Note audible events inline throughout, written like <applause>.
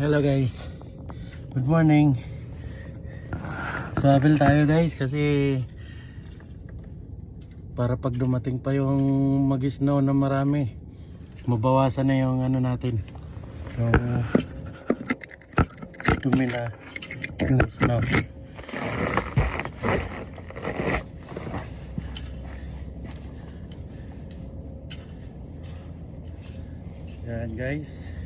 Hello guys. Good morning. Travel tayo guys kasi para pag dumating pa yung mag-snow na marami, mabawasan na yung ano natin. Yung dumi na ng snow. Yan guys.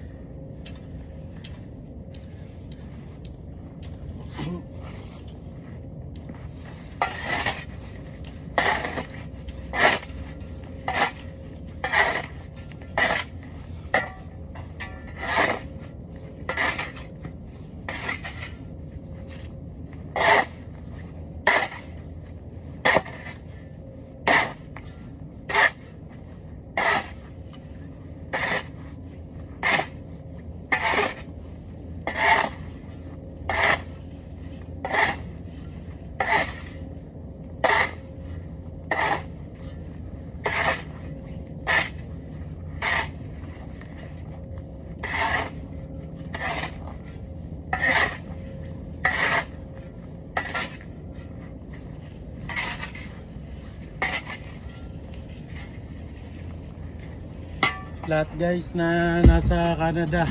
Lahat guys na nasa Canada.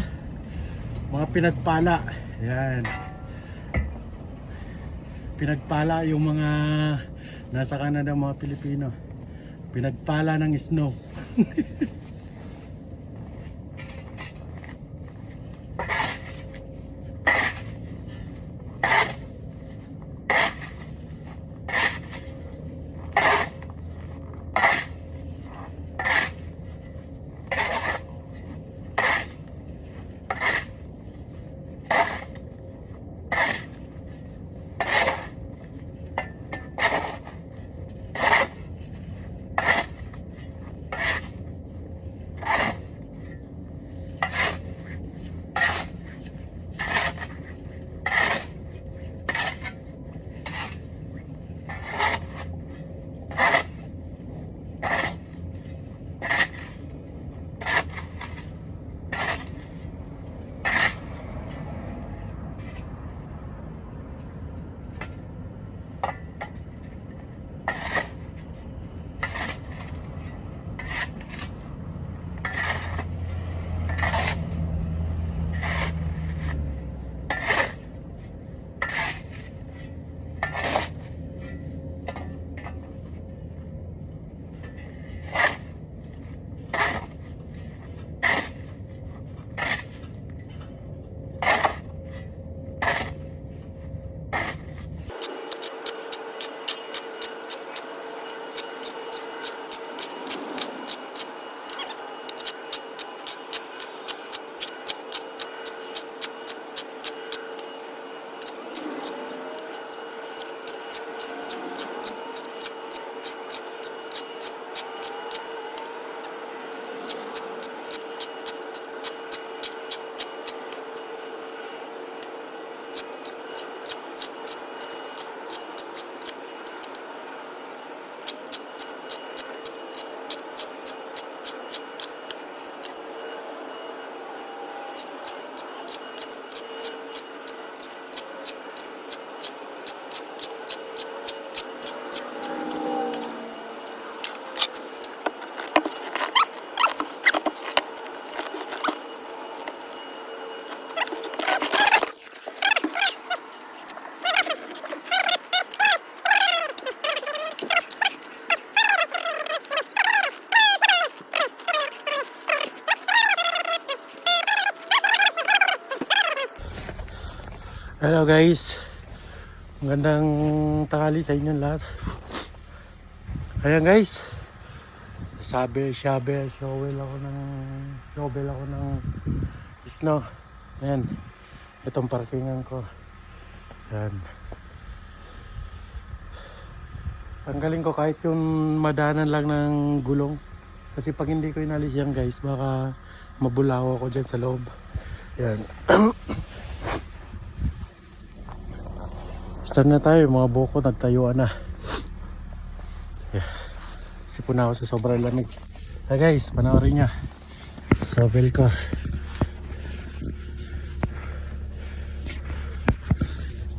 Mga pinagpala. Yan pinagpala yung mga nasa Canada mga Pilipino. Pinagpala ng snow <laughs> Hello guys. Magandang takali sa inyong lahat. Ayan guys. Sabi, shovel, shovel ako ng Shovel ako ng Snow. Ayan. Itong parkingan ko. Ayan. Tanggalin ko kahit yung madanan lang ng gulong. Kasi pag hindi ko inalis yan guys Baka mabulaw ako dyan sa loob. Ayan <clears throat> Western na tayo, mga buko nagtayuan na. Yeah. Sipon ako sa sobrang lamig. Ah guys, panoorin niya. Sobel ko.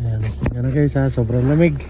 Yan, yan na guys ha, sobrang lamig.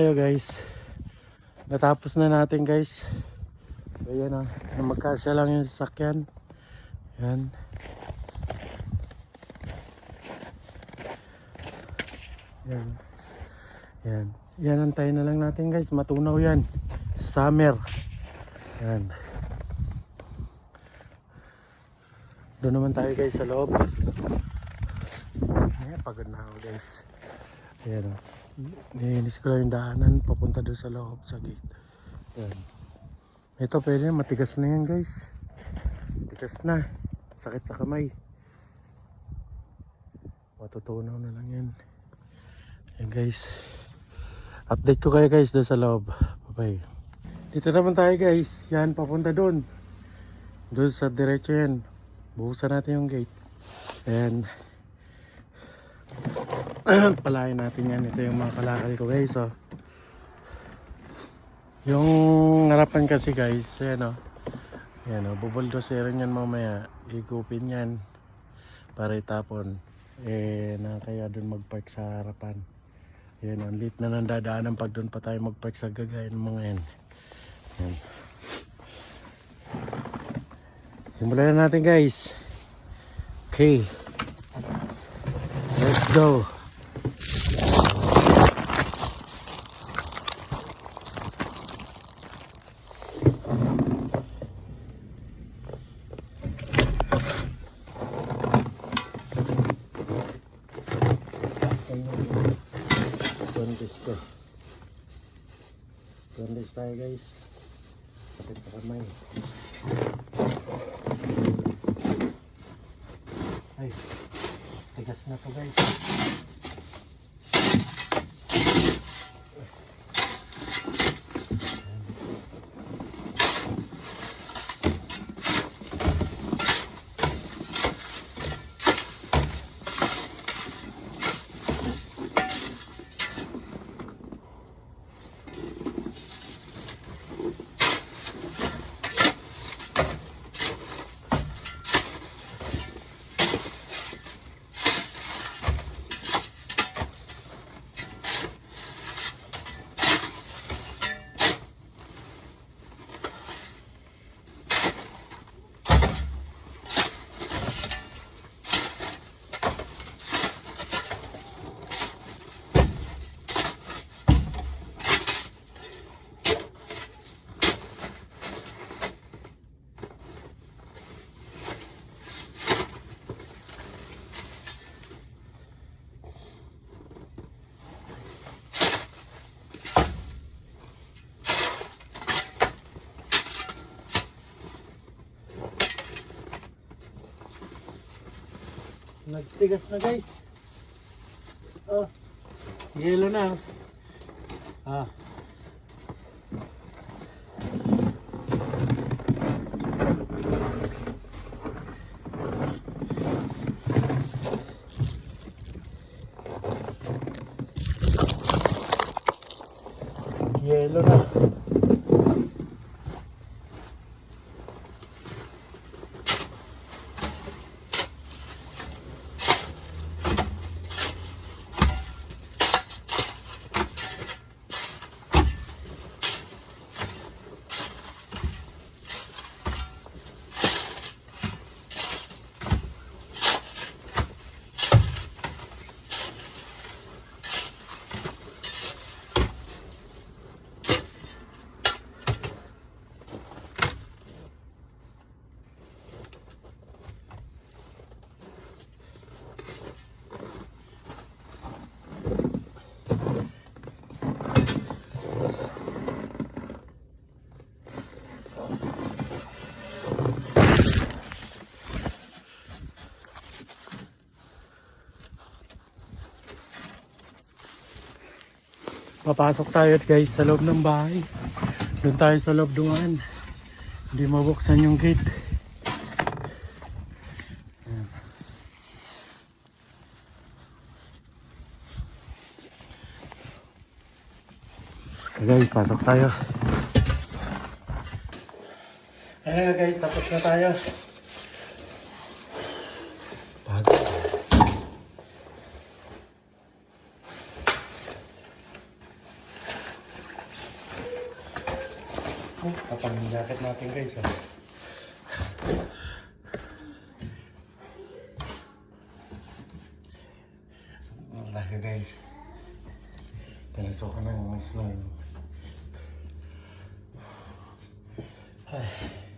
Ayo guys. Natapos na natin guys. Ayan ah. Magkasya lang yung sasakyan. Yan. Yan. Yan. Yan antayin na lang natin guys. Matunaw yan. Sa summer. Yan. Doon naman tayo guys sa loob. Ayan, pagod na ako guys. Ayan o. Nilinis ko lang yung daanan papunta doon sa loob sa gate. Yan. Ito pwede na, matigas na yan guys. Matigas na. Sakit sa kamay. Matutunaw na lang yan. Yan guys. Update ko kayo guys doon sa loob. Bye bye. Dito naman tayo guys. Yan, papunta doon. Doon sa diretso yan. Buhusan natin yung gate. Ayan. <clears throat> palayan natin yan. Ito yung mga kalakal ko guys. Oh. Yung harapan kasi guys, ayan o. Ayan o, bubuldoserin yan mamaya. Igupin yan para itapon. Eh, na kaya dun magpark sa harapan. Ayan o, lit na nandadaanan pag dun pa tayo magpark sa gagawin ng mga yan. Ayan. Simulan na natin guys. Okay. Let's go. Tuwandis ko. Tuwandis tayo guys. Sakit sa kamay. Ay, tigas na to guys. Nagtigas na guys. Oh. Yelo na. Ah. Papasok tayo guys sa loob ng bahay. Doon tayo sa loob dumaan. Hindi mabuksan yung gate. Ayan. Okay, pasok tayo. Ayan guys, tapos na tayo. Pasok. Oh, kapag yung jacket natin guys. Ah. Wala ka guys. Pinasukan ng snow. Ay.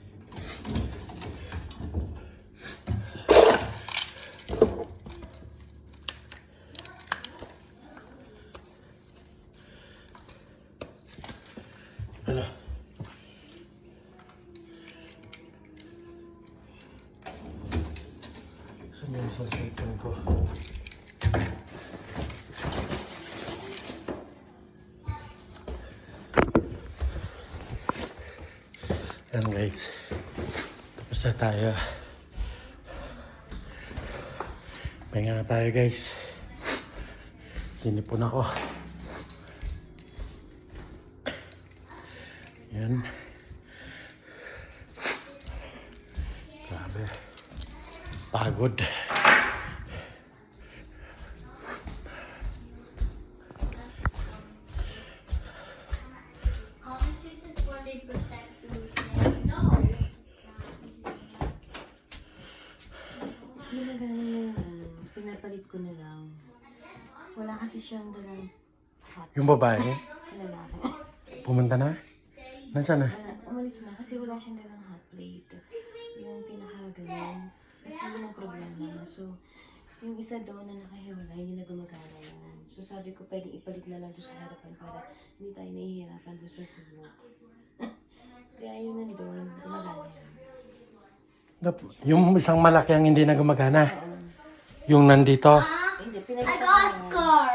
Yung sa cellphone ko? Yan guys. Tapos na tayo. Pahinga na tayo guys. Sinipon ako. Yan. Grabe. Pagod. Kasi siyang dalang hot Yung babae, na lalaki. pumunta na? Nasaan na? Wala, umalis na kasi wala siyang dalang hot plate. Yung pinakaganon. Kasi yun ang problema. So, yung isa doon na nakahiwala, hindi na gumagana yun. So, sabi ko, pwede ipalit na lang doon sa harapan para hindi tayo nahihirapan doon sa subok. <laughs> Kaya yun nandun, gumagana yun. Yung isang malaki ang hindi na gumagana. Oo. Yung nandito. Hindi, I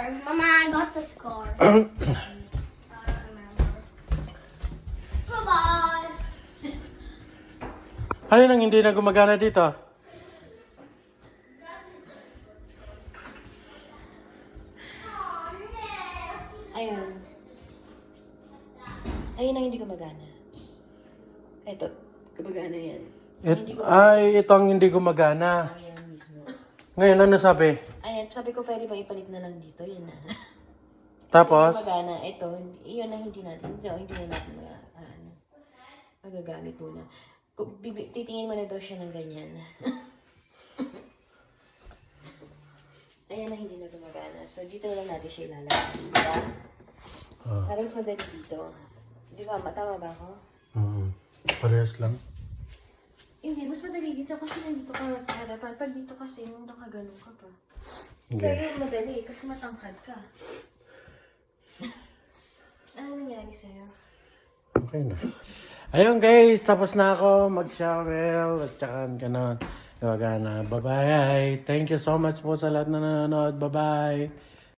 Mama, I got the. <coughs> Bye-bye. Ano nang hindi na gumagana dito? Ayun. Ayun ang hindi gumagana. Eto, gumagana yan. It, ay, ito ang hindi gumagana. Ayan mismo. Ngayon, ano sabi? Sabi ko pwede ba ipalit na lang dito? Yan na. <laughs> Tapos, Gumagana. Ito, iyon ang hindi natin. Hindi, hindi na natin mag, ah, ano, magagamit muna. Titingin mo na daw siya ng ganyan. <laughs> Ayan ang hindi na gumagana. So, dito na lang natin siya ilalagay. Diba? ah, Para mas madali dito. Di ba? Tama ba ako? mm, parehas lang. Hindi, mas madali dito kasi nandito ka sa harapan. Pag dito kasi, nung nakaganon ka pa. Hindi. Sa'yo, madali kasi matangkad ka. ano nangyari sa'yo? Okay na. Ayun guys, tapos na ako mag-shower at saka ganon. Gumagana. Bye-bye. Thank you so much po sa lahat na nanonood. Bye-bye.